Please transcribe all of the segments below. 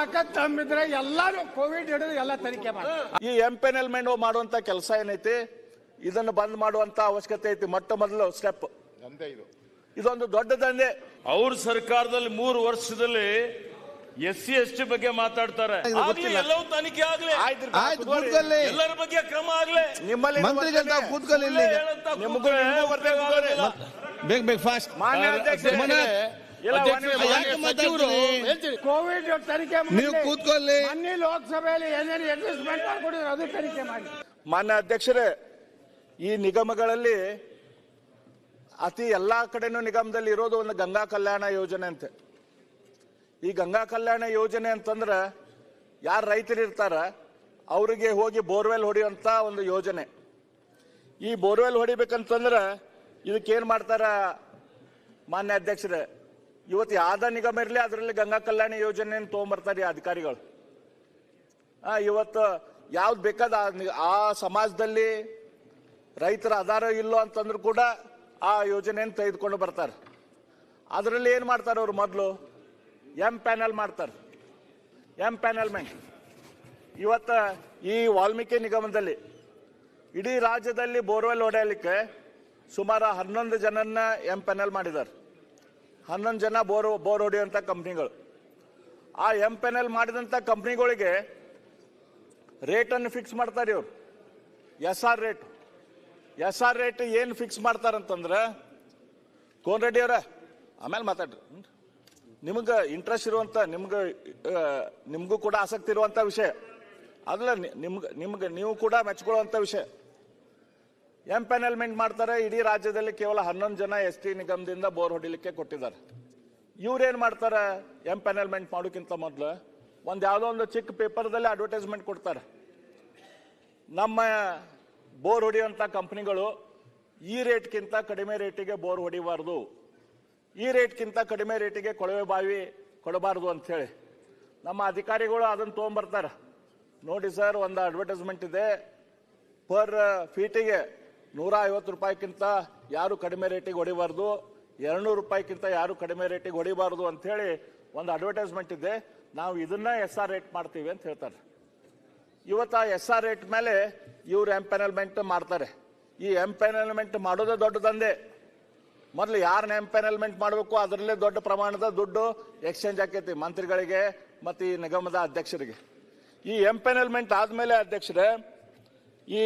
ತಾಕತ್ ತಮ್ಮಿದ್ರೆ ಎಲ್ಲಾರು ಕೋವಿಡ್ ಹಿಡಿದು ಎಲ್ಲ ತನಿಖೆ ಮಾಡಿ ಈ ಎಂಪೆನಲ್ಮೆಂಟ್ ಮಾಡುವಂತ ಕೆಲಸ ಏನೈತಿ? ಇದನ್ನು ಬಂದ್ ಮಾಡುವಂತ ಅವಶ್ಯಕತೆ ಐತಿ. ಮೊಟ್ಟ ಮೊದಲು ಸ್ಟೆಪ್ ದಂಧೆ ಇದು. ಇದೊಂದು ದೊಡ್ಡ ದಂಧೆ. ಅವ್ರ ಸರ್ಕಾರದಲ್ಲಿ ಮೂರು ವರ್ಷದಲ್ಲಿ ಎಸ್ ಸಿ ಎಸ್ ಟಿ ಬಗ್ಗೆ ಮಾತಾಡ್ತಾರೆ ಆಗ್ಲಿ ಎಲ್ಲವೂ ತನಿಖೆ ಆಗ್ಲಿ. ಎಲ್ಲರ ಬಗ್ಗೆ ಕ್ರಮ ಆಗ್ಲಿ. ನಿಮ್ಮಲ್ಲಿ ಕೂತ್ಕೊಳ್ಳಿ ನಿಮಗೂ. ಬೇಗ ಬೇಗ ಫಾಸ್ಟ್ ಮಾನ್ಯ ಕೋವಿಡ್ ತನಿಖೆ ನೀವು ಕೂತ್ಕೊಳ್ಳಿ. ಮೊನ್ನೆ ಲೋಕಸಭೆಯಲ್ಲಿ ಏನೇನು ಅಡ್ಜಸ್ಟ್ಮೆಂಟ್ ಮಾಡ್ಕೊಂಡಿದ್ರು ಅದು ತನಿಖೆ ಮಾಡಿ. ಮಾನ್ಯ ಅಧ್ಯಕ್ಷರೇ ಈ ನಿಗಮಗಳಲ್ಲಿ ಅತಿ ಎಲ್ಲಾ ಕಡೆನೂ ನಿಗಮದಲ್ಲಿ ಇರೋದು ಒಂದು ಗಂಗಾ ಕಲ್ಯಾಣ ಯೋಜನೆ ಅಂತೆ. ಈ ಗಂಗಾ ಕಲ್ಯಾಣ ಯೋಜನೆ ಅಂತಂದ್ರೆ ಯಾರು ರೈತರು ಇರ್ತಾರ ಅವರಿಗೆ ಹೋಗಿ ಬೋರ್ವೆಲ್ ಹೊಡೆಯುವಂತ ಒಂದು ಯೋಜನೆ. ಈ ಬೋರ್ವೆಲ್ ಹೊಡಿಬೇಕಂತಂದ್ರೆ ಇದಕ್ಕೇನು ಮಾಡ್ತಾರ ಮಾನ್ಯ ಅಧ್ಯಕ್ಷರೇ ಇವತ್ತು ಯಾವ್ದ ನಿಗಮ ಇರಲಿ, ಅದರಲ್ಲಿ ಗಂಗಾ ಕಲ್ಯಾಣ ಯೋಜನೆ ತಗೊಂಬರ್ತಾರೆ ಅಧಿಕಾರಿಗಳು. ಇವತ್ತು ಯಾವ್ದು ಬೇಕಾದ ಆ ಸಮಾಜದಲ್ಲಿ ರೈತರ ಆಧಾರ ಇಲ್ಲೋ ಅಂತಂದ್ರು ಕೂಡ ಆ ಯೋಜನೆಯನ್ನು ತೆಗೆದುಕೊಂಡು ಬರ್ತಾರೆ. ಅದರಲ್ಲಿ ಏನು ಮಾಡ್ತಾರೆ ಅವ್ರು ಮೊದಲು? ಎಂ ಪ್ಯಾನಲ್ ಮಾಡ್ತಾರೆ. ಎಂ ಪ್ಯಾನಲ್ಮೆಂಟ್ ಇವತ್ತು ಈ ವಾಲ್ಮೀಕಿ ನಿಗಮದಲ್ಲಿ ಇಡೀ ರಾಜ್ಯದಲ್ಲಿ ಬೋರ್ವೆಲ್ ಹೊಡೆಯಲಿಕ್ಕೆ ಸುಮಾರು ಹನ್ನೊಂದು ಜನನ್ನ ಎಂ ಪ್ಯಾನಲ್ ಮಾಡಿದ್ದಾರೆ. ಹನ್ನೊಂದು ಜನ ಬೋರ್ ಬೋರ್ ಹೊಡೆಯುವಂಥ ಕಂಪ್ನಿಗಳು. ಆ ಎಂ ಎಲ್ ಮಾಡಿದಂಥ ಕಂಪ್ನಿಗಳಿಗೆ ರೇಟನ್ನು ಫಿಕ್ಸ್ ಮಾಡ್ತಾರೆ ಇವರು. S R rate S R rate ಏನು ಫಿಕ್ಸ್ ಮಾಡ್ತಾರಂತಂದ್ರೆ, ಕೋನ್ ರೆಡ್ಡಿ ಅವರ, ಆಮೇಲೆ ಮಾತಾಡ್ರಿ. ನಿಮ್ಗೆ ಇಂಟ್ರೆಸ್ಟ್ ಇರುವಂಥ ನಿಮ್ಗೆ ನಿಮಗೂ ಕೂಡ ಆಸಕ್ತಿ ಇರುವಂಥ ವಿಷಯ. ಅದಲ್ಲ ನಿಮ್ಗೆ ನಿಮ್ಗೆ ನೀವು ಕೂಡ ಮೆಚ್ಕೊಳ್ಳುವಂಥ ವಿಷಯ. ಎಂ ಪ್ಯಾನಲ್ಮೆಂಟ್ ಮಾಡ್ತಾರೆ, ಇಡೀ ರಾಜ್ಯದಲ್ಲಿ ಕೇವಲ ಹನ್ನೊಂದು ಜನ ಎಸ್ ಟಿ ನಿಗಮದಿಂದ ಬೋರ್ ಹೊಡಿಲಿಕ್ಕೆ ಕೊಟ್ಟಿದ್ದಾರೆ. ಇವ್ರೇನ್ ಮಾಡ್ತಾರೆ? ಎಂ ಪ್ಯಾನೆಲ್ಮೆಂಟ್ ಮಾಡೋಕ್ಕಿಂತ ಮೊದಲು ಒಂದು ಯಾವುದೋ ಒಂದು ಚಿಕ್ಕ ಪೇಪರ್ದಲ್ಲಿ ಅಡ್ವರ್ಟೈಸ್ಮೆಂಟ್ ಕೊಡ್ತಾರೆ. ನಮ್ಮ ಬೋರ್ ಹೊಡೆಯುವಂಥ ಕಂಪ್ನಿಗಳು ಈ ರೇಟ್ಗಿಂತ ಕಡಿಮೆ ರೇಟಿಗೆ ಬೋರ್ ಹೊಡಿಬಾರ್ದು. ಈ ರೇಟ್ಗಿಂತ ಕಡಿಮೆ ರೇಟಿಗೆ ಕೊಳವೆ ಬಾವಿ ಕೊಡಬಾರ್ದು ಅಂಥೇಳಿ ನಮ್ಮ ಅಧಿಕಾರಿಗಳು ಅದನ್ನು ತೊಗೊಂಬರ್ತಾರೆ. ನೋಡಿ ಸರ್, ಒಂದು ಅಡ್ವರ್ಟೈಸ್ಮೆಂಟ್ ಇದೆ. ಪರ್ ಫೀಟಿಗೆ ನೂರ ಐವತ್ತು ರೂಪಾಯಿಗಿಂತ ಯಾರು ಕಡಿಮೆ ರೇಟಿಗೆ ಹೊಡಿಬಾರ್ದು, ಎರಡ್ನೂರು ರೂಪಾಯಿಗಿಂತ ಯಾರು ಕಡಿಮೆ ರೇಟಿಗೆ ಹೊಡಿಬಾರ್ದು ಅಂಥೇಳಿ ಒಂದು ಅಡ್ವರ್ಟೈಸ್ಮೆಂಟ್ ಇದೆ. ನಾವು ಇದನ್ನ ಎಸ್ ಆರ್ ರೇಟ್ ಮಾಡ್ತೀವಿ ಅಂತ ಹೇಳ್ತಾರೆ. ಇವತ್ತು ಆ ಎಸ್ ಆರ್ ರೇಟ್ ಮೇಲೆ ಇವ್ರು ಎಂಪೆನಲ್ಮೆಂಟ್ ಮಾಡ್ತಾರೆ. ಈ ಎಂಪೆನಲ್ಮೆಂಟ್ ಮಾಡೋದೇ ದೊಡ್ಡ ದಂಧೆ. ಮೊದಲು ಯಾರನ್ನ ಎಂಪೆನಲ್ಮೆಂಟ್ ಮಾಡಬೇಕು, ಅದರಲ್ಲೇ ದೊಡ್ಡ ಪ್ರಮಾಣದ ದುಡ್ಡು ಎಕ್ಸ್ಚೇಂಜ್ ಆಕೈತಿ ಮಂತ್ರಿಗಳಿಗೆ ಮತ್ತು ಈ ನಿಗಮದ ಅಧ್ಯಕ್ಷರಿಗೆ. ಈ ಎಂಪೆನಲ್ಮೆಂಟ್ ಆದಮೇಲೆ ಅಧ್ಯಕ್ಷರೇ ಈ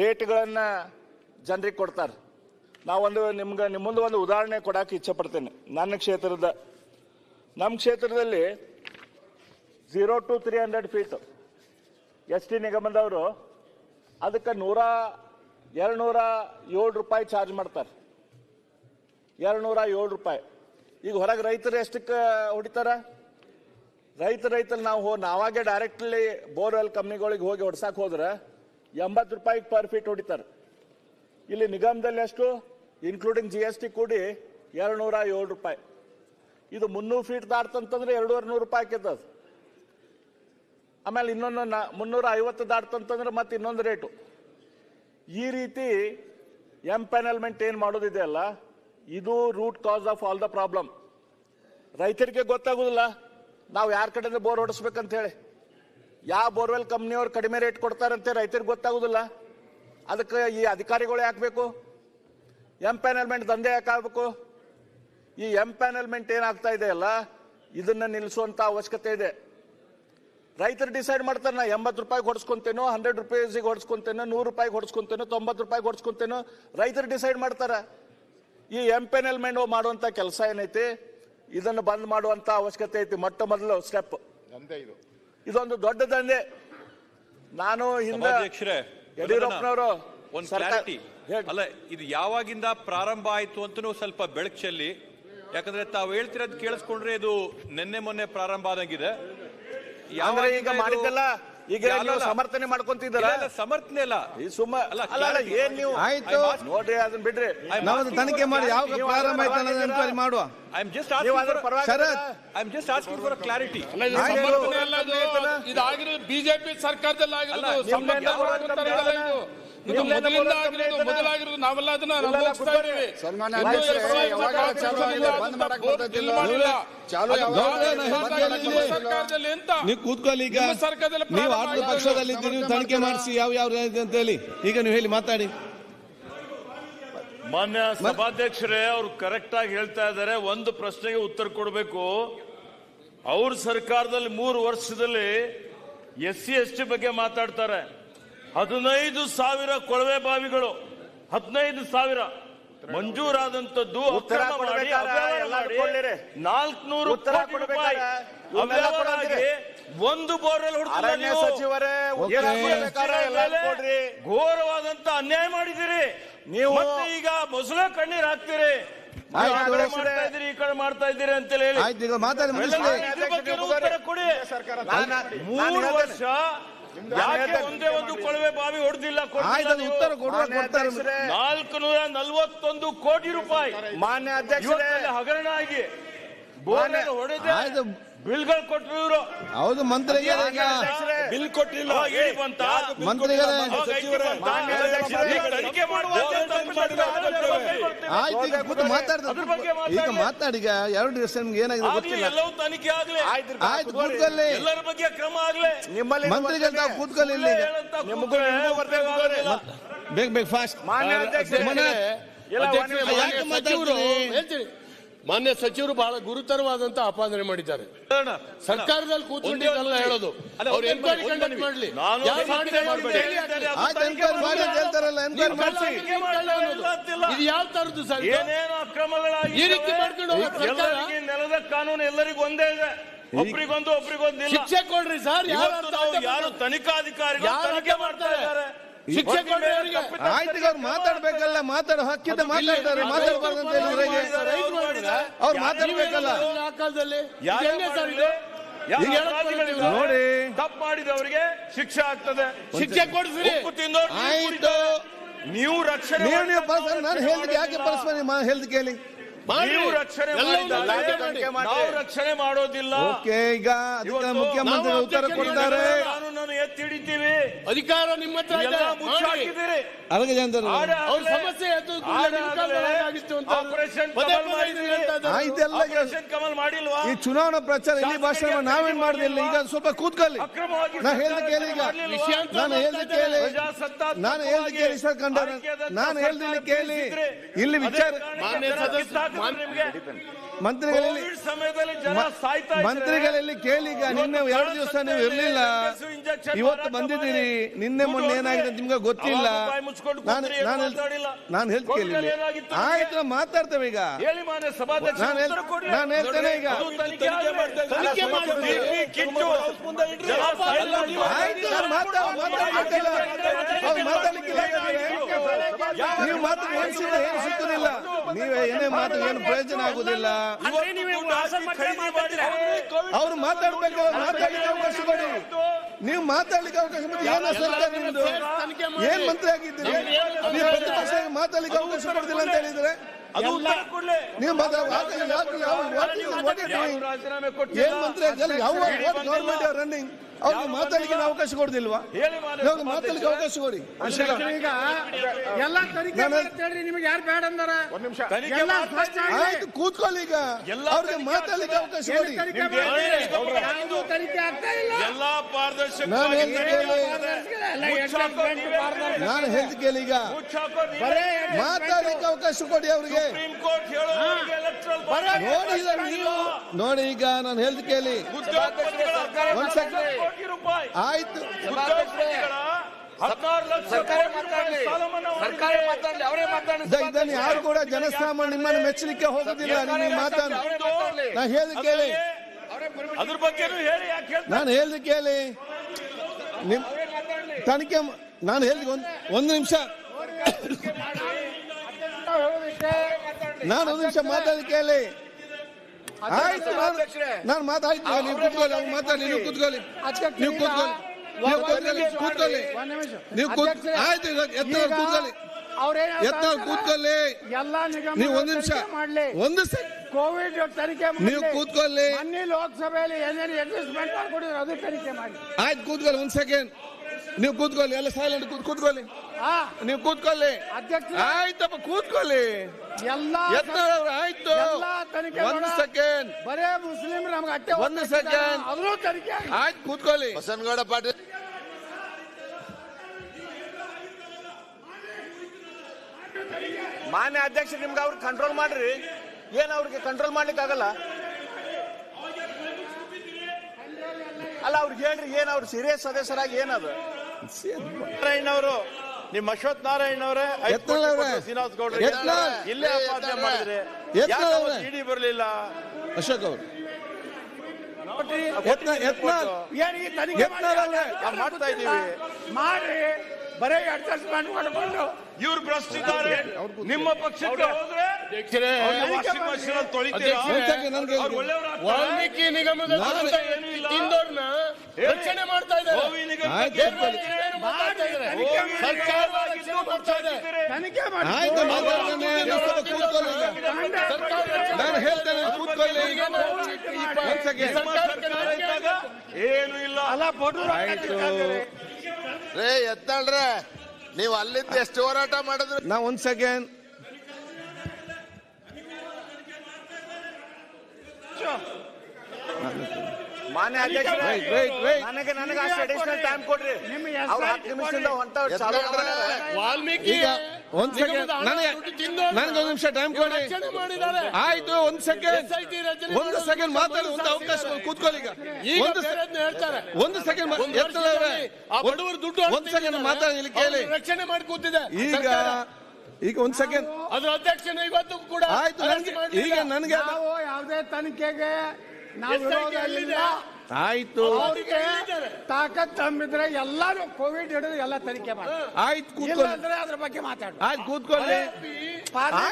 ರೇಟ್ಗಳನ್ನ ಜನರಿಗೆ ಕೊಡ್ತಾರೆ. ನಾವೊಂದು ನಿಮ್ಗೆ ನಿಮ್ಮ ಮುಂದೆ ಒಂದು ಉದಾಹರಣೆ ಕೊಡೋಕೆ ಇಚ್ಛೆ ಪಡ್ತೇನೆ ನನ್ನ ಕ್ಷೇತ್ರದ, ನಮ್ಮ ಕ್ಷೇತ್ರದಲ್ಲಿ zero to three hundred feet S T ನಿಗಮದವರು ಅದಕ್ಕೆ ನೂರ, ಎರಡ್ನೂರ ಏಳು ರೂಪಾಯಿ ಚಾರ್ಜ್ ಮಾಡ್ತಾರೆ. ಎರಡ್ನೂರ ಏಳು ರೂಪಾಯಿ. ಈಗ ಹೊರಗೆ ರೈತರು ಎಷ್ಟಕ್ಕೆ ಹೊಡಿತಾರ? ರೈತ ರೈತರು ನಾವು ಹೋ, ನಾವಾಗೆ ಡೈರೆಕ್ಟ್ಲಿ ಬೋರ್ವೆಲ್ ಕಂಪ್ನಿಗಳಿಗೆ ಹೋಗಿ ಹೊಡ್ಸಕ್ಕೆ ಹೋದ್ರೆ ಎಂಬತ್ತು ರೂಪಾಯಿ ಪರ್ ಫೀಟ್ ಹೊಡಿತಾರೆ. ಇಲ್ಲಿ ನಿಗಮದಲ್ಲಿ ಎಷ್ಟು ಇನ್ಕ್ಲೂಡಿಂಗ್ ಜಿ ಎಸ್ ಟಿ ಕೂಡಿ ಎರಡ್ನೂರ ಏಳು ರೂಪಾಯಿ. ಇದು ಮುನ್ನೂರು ಫೀಟ್ ದಾಟ್ತಂತಂದ್ರೆ ಎರಡೂವರೆ ನೂರು ರೂಪಾಯಿ ಅದು. ಆಮೇಲೆ ಇನ್ನೊಂದು ನಾ, ಮುನ್ನೂರ ಐವತ್ತು ದಾಟ್ತಂತಂದ್ರೆ ಮತ್ತೆ ಇನ್ನೊಂದು ರೇಟು. ಈ ರೀತಿ ಎಂಪೆನಲ್ಮೆಂಟ್ ಏನು ಮಾಡೋದಿದೆ ಅಲ್ಲ, ಇದು root cause of all the problem ರೈತರಿಗೆ ಗೊತ್ತಾಗೋದಿಲ್ಲ, ನಾವು ಯಾರ ಕಡೆಯಿಂದ ಬೋರ್ ಹೊಡಿಸ್ಬೇಕಂತ ಹೇಳಿ. ಯಾವ ಬೋರ್ವೆಲ್ ಕಂಪ್ನಿಯವ್ರು ಕಡಿಮೆ ರೇಟ್ ಕೊಡ್ತಾರಂತೆ ರೈತರಿಗೆ ಗೊತ್ತಾಗುದಿಲ್ಲ. ಅದಕ್ಕೆ ಈ ಅಧಿಕಾರಿಗಳು ಯಾಕೆ ಬೇಕು ಎಂಪ್ಯಾನಲ್ಮೆಂಟ್ ದಂಧೆ ಯಾಕೆ ಆಗ್ಬೇಕು ಈ ಎಂಪ್ಯಾನಲ್ಮೆಂಟ್ ಏನಾಗ್ತಾ ಇದೆ ಅಲ್ಲ ಇದನ್ನ ನಿಲ್ಲಿಸುವಂತ ಅವಶ್ಯಕತೆ ಇದೆ. ರೈತರು ಡಿಸೈಡ್ ಮಾಡ್ತಾರೆ ನಾ ಎಂಬತ್ತು ರೂಪಾಯಿಗೆ ಹೊಡ್ಸ್ಕೊಂತೇನೋ ಹಂಡ್ರೆಡ್ ರುಪೀಸಿಗೆ ಹೊಡ್ಸ್ಕೊಂತೇನೋ ನೂರು ರೂಪಾಯಿಗೆ ಹೊಡ್ಸ್ಕೊಂತೇನೋ ತೊಂಬತ್ತು ರೂಪಾಯಿಗೆ ಹೊಡ್ಸ್ಕೊಂತೇನೋ ರೈತರು ಡಿಸೈಡ್ ಮಾಡ್ತಾರೆ. ಈ ಎಂಪೆನಲ್ಮೆಂಟ್ ಮಾಡುವಂತ ಕೆಲಸ ಏನೈತಿ? ಇದನ್ನು ಬಂದ್ ಮಾಡುವಂತ ಅವಶ್ಯಕತೆ ಐತಿ ಮೊಟ್ಟ ಮೊದಲು ಸ್ಟೆಪ್ ದಂಧೆ ಇದು. ಇದೊಂದು ದೊಡ್ಡ ದಂಧೆ. ನಾನು ಹಿಂದೆ ಯಡಿಯೂರಪ್ಪನವರು ಒಂದು ಕ್ಲಾರಿಟಿ ಅಲ್ಲ ಇದು ಯಾವಾಗಿಂದ ಪ್ರಾರಂಭ ಆಯ್ತು ಅಂತನೂ ಸ್ವಲ್ಪ ಬೆಳಕು ಚೆಲ್ಲಿ ಯಾಕಂದ್ರೆ ತಾವು ಹೇಳ್ತಿರೋದು ಕೇಳಿಸ್ಕೊಂಡ್ರೆ ಇದು ನಿನ್ನೆ ಮೊನ್ನೆ ಪ್ರಾರಂಭ ಆದಂಗಿದೆ. ಯಾವ ಈಗ ಮಾಡಿದ್ದಲ್ಲ ಈಗ ನೀವು ಸಮರ್ಥನೆ ಮಾಡ್ಕೊಂತಿದ್ದೀರ? ಇಲ್ಲ, ಇಲ್ಲ, ಸಮರ್ಥನೆ ಅಲ್ಲ. ಈ ಸುಮ್ಮ ಅಲ್ಲ, ಏನ್ ನೀವು ಆಯ್ತು. ನೋಡ್ರಿ ಅದನ್ನ ಬಿಡ್ರಿ I'm ನಾವು asking ತನಿಖೆ for ಮಾಡಿ ಯಾವ clarity. ಪ್ರಾರಂಭ ಆಯ್ತು ಅನ್ನೋದು ಎನ್ಕ್ವೈರಿ ಮಾಡುವ. I'm just ನೀವು asking ಅದ್ರ for ಪರವಾಗಿ Sharath. I'm just asking for a clarity. ಇದಾಗಿರೋದು ಬಿಜೆಪಿ ಸರ್ಕಾರದಲ್ಲಿ ಆಗಿರೋದು ಮೊದಲಾಗಿರೋದು ನಾವೆಲ್ಲ ಅದನ್ನ ಅನುಭವಿಸ್ತಾ ಇದ್ದೀವಿ. ಎಂತ? ನೀವು ಕೂತ್ಕೊಳ್ಳಿ ಈಗ. ಸರ್ಕಾರದಲ್ಲಿ ನೀವು ಆಡಳಿತ ಆಗಿದೆ. ನೀವು ತನಿಖೆ ಮಾಡಿಸಿ ಯಾವ ಯಾವ ಇದೆ ಅಂತ ಹೇಳಿ. ಈಗ ನೀವು ಹೇಳಿ ಮಾತಾಡಿ. ಮಾನ್ಯ ಸಭಾಧ್ಯಕ್ಷರೇ ಅವ್ರು ಕರೆಕ್ಟ್ ಆಗಿ ಹೇಳ್ತಾ ಇದ್ದಾರೆ. ಒಂದು ಪ್ರಶ್ನೆಗೆ ಉತ್ತರ ಕೊಡಬೇಕು. ಅವ್ರ ಸರ್ಕಾರದಲ್ಲಿ ಮೂರು ವರ್ಷದಲ್ಲಿ ಎಸ್ ಸಿ ಎಸ್ ಟಿ ಬಗ್ಗೆ ಮಾತಾಡ್ತಾರೆ. ಹದಿನೈದು ಸಾವಿರ ಕೊಳವೆ ಬಾವಿಗಳು ಹದಿನೈದು ಸಾವಿರ ಮಂಜೂರಾದಂತದ್ದು ಕೋಟಿ ರೂಪಾಯಿ. ಆಗಿ ಒಂದು ಬೋರ್ವೆಲ್ ಹುಡುಕಿ ಘೋರವಾದಂತ ಅನ್ಯಾಯ ಮಾಡಿದಿರಿ ನೀವು- ಈಗ ಮೊಸಳೆ ಕಣ್ಣೀರ್ ಹಾಕ್ತೀರಿ. ಈ ಕಡೆ ಮಾಡ್ತಾ ಇದ್ದೀರಿ ಅಂತ ಹೇಳಿ. ಮೂರು ವರ್ಷ ಯಾಕೆ ಒಂದೇ ಒಂದು ಕೊಳವೆ ಬಾವಿ ಹೊಡೆದಿಲ್ಲ ಉತ್ತರ ನಾಲ್ಕು ನೂರ ನಲ್ವತ್ತೊಂದು ಕೋಟಿ ರೂಪಾಯಿ. ಮಾನ್ಯ ಅಧ್ಯಕ್ಷರೇ. ಹಗರಣ ಆಗಿ ಆಯ್ತು. ಬಿಲ್ಗಳು ಕೊಟ್ಟರು ಇವರು. ಹೌದು ಮಂತ್ರಿಗೆ ಈಗ. ಬಿಲ್ ಕೊಟ್ಟಿಲ್ಲ. ಕೊಡ್ತೀವಿ. ಆಯ್ತು ಈಗ ಕೂತು. ಈಗ ಮಾತಾಡಿ ಈಗ ಎರಡು ದಿವಸ ನಿಮ್ಗೆ ಏನಾಗಿದೆ ಗೊತ್ತಿಲ್ಲ. ತನಿಖೆ ಆಗ್ಲಿ. ಆಯ್ತು ಕೂತ್ಕೊಳ್ಳಿ. ಎಲ್ಲರ ಬಗ್ಗೆ ಕ್ರಮ ಆಗ್ಲಿ. ನಿಮ್ಮಲ್ಲಿ ಮಂತ್ರಿಗಳು ತಾವು ಕೂತ್ಕೊಳ್ಳಿ ಇಲ್ಲಿ. ಬೇಗ ಬೇಗ ಫಾಸ್ಟ್ ಮಾನ್ಯ ಒಂದ್ ಯಾಕೆ ಮಾತಾಡ್ತೀವಿ? ಮಾನ್ಯ ಸಚಿವರು ಬಹಳ ಗುರುತರವಾದಂತ ಆಪಾದನೆ ಮಾಡಿದ್ದಾರೆ. ಸರ್ಕಾರದಲ್ಲಿ ಕೂತ್ಕೊಂಡಿದ್ದಲ್ಲ ಹೇಳೋದು. ಅವ್ರು ಎನ್ಕ್ವೈರಿ ಕಂಡಕ್ಟ್ ಮಾಡ್ಲಿ. ಇದು ಯಾವ ತರದ್ದು ಸರ್ ಈ ರೀತಿ ಮಾಡ್ಕೊಂಡು? ನೆಲದ ಕಾನೂನು ಎಲ್ಲರಿಗೂ ಒಂದೇ ಇದೆ. ಒಬ್ರಿಗೊಂದು ಒಬ್ರಿಗೊಂದು ಶಿಕ್ಷೆ ಕೊಡ್ರಿ ಸರ್. ಯಾರು ತನಿಖಾಧಿಕಾರಿಗಳು ತನಿಖೆ ಮಾಡ್ತಾ? ಇದ್ದಾರೆ. ಆಯ್ತು ಅವ್ರು ಮಾತಾಡ್ಬೇಕಲ್ಲ ಮಾತಾಡೋ ಹಕ್ಕಿದ್ದ ಮಾತಾಡ್ತಾರೆ ಮಾತಾಡ್ಬಾರ್ದು ಅಂತ ಹೇಳಿದ್ರೆ ಹೇಗೆ? ಅವ್ರು ಮಾತಾಡ್ಬೇಕಲ್ಲ. ನೋಡಿ. ತಪ್ಪು ಮಾಡಿದವರಿಗೆ ಶಿಕ್ಷೆ ಆಗ್ತದೆ. ಶಿಕ್ಷೆ ಕೊಡಿಸಿ ಆಯ್ತು. ನೀವು ರಕ್ಷಣೆ ನೀವು ನೀವು ಮಾಡಿದ್ದವ್ರು ಪರಸ್ಪರ ನಾನು ಹೇಳಿದ್ ಯಾಕೆ. ಪರಸ್ಪರ ಹೇಳಿದ್ ಕೇಳಿ. ನೀವು ರಕ್ಷಣೆ. ನಾವು ರಕ್ಷಣೆ ಮಾಡೋದಿಲ್ಲ. ಓಕೆ ಈಗ ಮುಖ್ಯಮಂತ್ರಿ ಉತ್ತರ ಕೊಡ್ತಾರೆ. ಎತ್ತಿ ಹಿಡಿತೀವಿ ಅಧಿಕಾರ ನಿಮ್ಮ ಹತ್ರ ಇದೆ. ಎಲ್ಲ ಮಾಡಿ. ಮುಚ್ಚಾಕಿದ್ದೀರಿ. ಅವ್ರ ಸಮಸ್ಯೆ ಆಪರೇಷನ್ ಪದೇ ಕಮಲ್ ಪದೇ ಇದನ್ನ ಹೇಳ್ತಾ ಇದ್ದಾರೆ. ಆಪರೇಷನ್ ಕಮಲ್ ಮಾಡಿಲ್ವಾ? ಈ ಚುನಾವಣಾ ಪ್ರಚಾರ ಇಲ್ಲಿ ಭಾಷಣ ನಾವೇನ್ ಮಾಡ್ದಿಲ್ಲ? ಈಗ ಸ್ವಲ್ಪ ಕೂತ್ಕೊಳ್ಳಿ. ನಾನು ಹೇಳ್ದೆ ಕೇಳಿ ಈಗ. ನಾನು ಹೇಳ್ದೆ ಕೇಳಿ. ನಾನು ಹೇಳ್ದೆ ಕೇಳಿ ಸರ್ ಕಂಡ ನಾನು ಹೇಳ್ದಿಲ್ಲ ಕೇಳಿ. ಇಲ್ಲಿ ವಿಚಾರ ಮಂತ್ರಿಗಳಲ್ಲಿ ಮಂತ್ರಿಗಳಲ್ಲಿ ಕೇಳಿ ಈಗ ನಿನ್ನೆ ಎರಡು ದಿವಸ ನೀವು ಇರಲಿಲ್ಲ. ಇವತ್ತು ಬಂದಿದ್ದೀರಿ. ನಿನ್ನೆ ಮೊನ್ನೆ ಏನಾಗಿದೆ ಅಂತ ನಿಮ್ಗೆ ಗೊತ್ತಿಲ್ಲ. ನಾನು ನಾನು ಹೇಳ್- ನಾನು ಹೇಳ್ತ ಕೇಳಿ ಆಯ್ತು ಮಾತಾಡ್ತೇವೆ ಈಗ. ಹೇಳಿ ಮಾನ್ಯ ಸಭಾಧ್ಯಕ್ಷ ನಾನು ಹೇಳ್- ನಾನು ಹೇಳ್ತೇನೆ ಈಗ. ನೀವು ಮಾತು ಏನ್ ಏನು ನೀವೇ ಏನೇ ಮಾತು ಏನು ಪ್ರಯೋಜನ ಆಗುದಿಲ್ಲ. ಅವ್ರು ಮಾತಾಡ್ಬೇಕು ಮಾತಾಡಿದ ಅವಕಾಶ ಕೊಡಿ. ನೀವು ಮಾತಾಡ್ಲಿಕ್ಕೆ ಅವಕಾಶ ಏನು ಸರ್ಕಾರ ನಿಮ್ದು? ಏನ್ ಮಂತ್ರಿ ಆಗಿದ್ದೀರಿ? ನೀವು ಪ್ರತಿಪಕ್ಷ ಮಾತಾಡ್ಲಿಕ್ಕೆ ಅವಕಾಶ ಕೊಡ್ತಿಲ್ಲ ಅಂತ ಹೇಳಿದ್ರೆ? ಅದು. ನೀವು ಮಂತ್ರಿ ಯಾವ ಗೌರ್ಮೆಂಟ್ ರನ್ನಿಂಗ್ ಅವ್ರಿಗೆ ಮಾತಾಡಲಿಕ್ಕೆ ಅವಕಾಶ ಕೊಡ್ದಿಲ್ವಾ? ಮಾತಾಡ್ಲಿಕ್ಕೆ ಅವಕಾಶ ಕೊಡಿ. ಈಗ ಎಲ್ಲ ತನಿಖೆ ನಾನು- ಮಾಡಿ ಅಂತ ಹೇಳ್ರಿ ನಿಮಗೆ ಯಾರು ಬೇಡ ಅಂದಾರ? ಒಂದ್ ನಿಮಿಷ. ಆಯ್ತು ಕೂತ್ಕೊಳ್ಳಿ ಈಗ. ಅವ್ರಿಗೆ ಮಾತಾಡಲಿಕ್ಕೆ ಅವಕಾಶ ಕೊಡಿ. ತನಿಖೆ ಆಗ್ತಾ ಇಲ್ಲ. ಎಲ್ಲಾ ಪಾರದರ್ಶಕ ನಾನು ನಾನು ಹೇಳ್ದು ಕೇಳಿ ಈಗ? ಮಾತಾಡಲಿಕ್ಕೆ ಅವಕಾಶ ಕೊಡಿ ಅವ್ರಿಗೆ. ಸುಪ್ರೀಂ ಕೋರ್ಟ್ ಹೇಳೋರಿಗೆ electoral bond ನೋಡಿ ನೀವು. ನೋಡಿ ಈಗ ನಾನು ಹೇಳ್ದು ಕೇಳಿ. ಆಯ್ತು. ಇದನ್ನ ಯಾರು ಕೂಡ ಜನಸಾಮಾನ್ಯ ನಿಮ್ಮನ್ನು ಮೆಚ್ಚಲಿಕ್ಕೆ ಹೋಗುದಿಲ್ಲ ನಿಮ್ಮ ಮಾತಾಡ ನಾನು ಹೇಳ್ದು ಕೇಳಿ. ಅದ್ರ ಬಗ್ಗೆ ಹೇಳಿ ನಾನು ಹೇಳ್ದು ಕೇಳಿ. ನಿಮ್ ತನಿಖೆ ನಾನು ಹೇಳಿ ಒಂದು ಒಂದು ನಿಮಿಷ. ನಾನು ಒಂದು ನಿಮಿಷ ಮಾತಾಡಿ ಕೇಳಿ. ನಾನು ನಾನು ಮಾತಾಡ್ತೀನಿ ನೀವು ಕೂತ್ಕೊಳ್ಳಿ ಅವ್ರು ಮಾತಾಡಿ ನೀವು ಕೂತ್ಕೊಳ್ಳಿ. ನೀವು ಕೂತ್ಕೊಳ್ಳಿ. ನೀವು ಕೂತ್ಕೊಳ್ಳಿ ಕೂತ್ಕೊಳ್ಳಿ. ನೀವು ಕೂತ್ ಆಯ್ತು ಎತ್ತ ಕೂತ್ಕೊಳ್ಳಿ. ಎತ್ತ ಕೂತ್ಕೊಳ್ಳಿ. ಎಲ್ಲ ನಿಗಮ ನೀವು ಒಂದು ನಿಮಿಷ. ಮಾಡ್ಲಿ. ಒಂದು ಕೋವಿಡ್ ತನಿಖೆ ನೀವು ಕೂತ್ಕೊಳ್ಳಿ. ಅನ್ನಿ ಲೋಕಸಭೆಯಲ್ಲಿ ಏನೇನು ಅಡ್ಜಸ್ಟ್ಮೆಂಟ್ ಮಾಡ್ಕೊಡಿದ್ರು ಅದು ತನಿಖೆ ಮಾಡಿ ಆಯ್ತು ಕೂತ್ಕೊಳ್ಳಿ ಒಂದ್ ಸೆಕೆಂಡ್ ನೀವು ಕೂತ್ಕೊಳ್ಳಿ ಎಲ್ಲ ಸೈಲೆಂಟ್ ಕೂತ್ಕೊಳ್ಳಿ. ನೀವು ಕೂತ್ಕೊಳ್ಳಿ. ಅಧ್ಯಕ್ಷ ಆಯ್ತಪ್ಪ ಕೂತ್ಕೊಳ್ಳಿ. ಎಲ್ಲಾ ಯತ್ನಾಳ್ ಅವ್ರೆ, ಆಯ್ತು ಒಂದು ಸೆಕೆಂಡ್ ಬರೇ ಮುಸ್ಲಿಂ ನಮ್ಗೆ ಅಟ್ಟೆ ಒಂದು ಸೆಕೆಂಡ್ second. ಅದ್ರೂ ತನಿಖೆ ಆಯ್ತು ಕೂತ್ಕೊಳ್ಳಿ. ಬಸನಗೌಡ ಪಾಟೀಲ್. ಮಾನ್ಯ ಅಧ್ಯಕ್ಷ ನಿಮ್ಗೆ ಅವ್ರಿಗೆ ಕಂಟ್ರೋಲ್ ಮಾಡ್ರಿ. ಏನ್ ಅವ್ರಿಗೆ ಕಂಟ್ರೋಲ್ ಮಾಡ್ಲಿಕ್ಕೆ ಆಗಲ್ಲ? ಅಲ್ಲ ಅವ್ರಿಗೆ ಹೇಳ್ರಿ ಏನ್ ಅವ್ರು ಸೀರಿಯಸ್ ಸದಸ್ಯರಾಗಿ ಏನದು? ನಾರಾಯಣ್ ಅವರು ನಿಮ್ಮ ಅಶ್ವಥ್ ನಾರಾಯಣ ಅವರೇ. ಶ್ರೀನಿವಾಸ್ ಗೌಡ್ರು ಇಲ್ಲೇ ಮಾಡಿದ್ರೆ. ಇಡಿ ಬರಲಿಲ್ಲ? ಅಶೋಕ್ ಅವರು. ಮಾಡ್ತಾ ಇದ್ದೀವಿ. ಮಾಡಿ ಬರೇ ಅಡ್ಜಸ್ಟ್ಮೆಂಟ್ ಮಾಡ್ಕೊಂಡು. ಇವ್ರು ಭ್ರಷ್ಟಿದ್ದಾರೆ. ನಿಮ್ಮ ಪಕ್ಷಕ್ಕೆ ಹೋದ್ರೆ. ವಾಲ್ಮೀಕಿ ನಿಗಮದ ರಕ್ಷಣೆ ಮಾಡ್ತಾ ಇದ್ದಾರೆ. ಆಯ್ತು, ನಾನು ಹೇಳ್ತೇನೆ ಕೂತ್ಕೊಳ್ಳಿ. ಏನು ಇಲ್ಲ. ಅಲ್ಲ ಆಯ್ತು. ರೇ ಎತ್ತಾಳ್ರೆ ನೀವು ಅಲ್ಲಿಂದ ಎಷ್ಟು ಹೋರಾಟ ಮಾಡಿದ್ರೆ? ನಾ ಒಂದ್ ಸೆಕೆಂಡ್. ಮಾನ್ಯ ಅಧ್ಯಕ್ಷ ರೈಟ್ ರೈಟ್ ರೈಟ್ ನನಗೆ ನನಗೆ ಅಷ್ಟು ಅಡಿಷನಲ್ ಟೈಮ್ ಕೊಡ್ರಿ. ನಿಮ್ಮ ಅವ್ರು ಹತ್ತು ನಿಮಿಷದಿಂದ ಹೊಂಟ ಚಾಲು ಮಾಡ್ಯಾರ. ವಾಲ್ಮೀಕಿ ಈಗ ಒಂದ್ ಸೆಕೆಂಡ್ ನಿಗಮದ ನನಗೆ ನನಗೆ ಒಂದು ನಿಮಿಷ ಟೈಮ್ ಕೊಡಿ. ರಕ್ಷಣೆ ಮಾಡಿದ್ದಾರೆ. ಆಯ್ತು ಒಂದ್ ಸೆಕೆಂಡ್ SIT ರಚನೆ ಒಂದು ಸೆಕೆಂಡ್ ಮಾತಾಡಿ ಒಂದು ಅವಕಾಶ ಕೊಡಿ, ಕೂತ್ಕೊಳ್ಳಿ ಈಗ. ಈಗ ಒಂದು se- ಬೇರೆದ್ನ ಹೇಳ್ತಾರೆ. ಒಂದು ಸೆಕೆಂಡ್ ಒಂದು ವರ್ಷದಲ್ಲಿ ಆ ಬಡವರು ದುಡ್ಡು ಒಂದ್ ಸೆಕೆಂಡ್ ಮಾತಾಡಿ ಇಲ್ಲಿ ಕೇಳಿ. ಅವ್ರನ್ನ ರಕ್ಷಣೆ ಮಾಡಿ ಕೂತಿದೆ. ಈಗ ಸರ್ಕಾರ. ಈಗ ಒಂದ್ ಸೆಕೆಂಡ್ ಅದ್ರ ಅಧ್ಯಕ್ಷನ ಇವತ್ತು ಕೂಡ ಆಯ್ತು arrest ನನಗೆ ಮಾಡ್ಲಿಲ್ಲ. ಈಗ ನನಗೆ ನಾವು ಯಾವುದೇ ತನಿಖೆಗೆ ನಾವು ಆಯ್ತು. ಅವರಿಗೆ ತಾಕತ್ ತಂಬಿದ್ರೆ ಎಲ್ಲಾರು ಕೋವಿಡ್ ಹಿಡಿದು ಎಲ್ಲ ತನಿಖೆ ಮಾಡಿ. ಆಯ್ತು ಕೂತ್ಕೊಳ್ಳಿ. ಅಂದ್ರೆ ಅದ್ರ ಬಗ್ಗೆ ಮಾತಾಡ. ಆಯ್ತು ಕೂತ್ಕೊಳ್ಳಿ.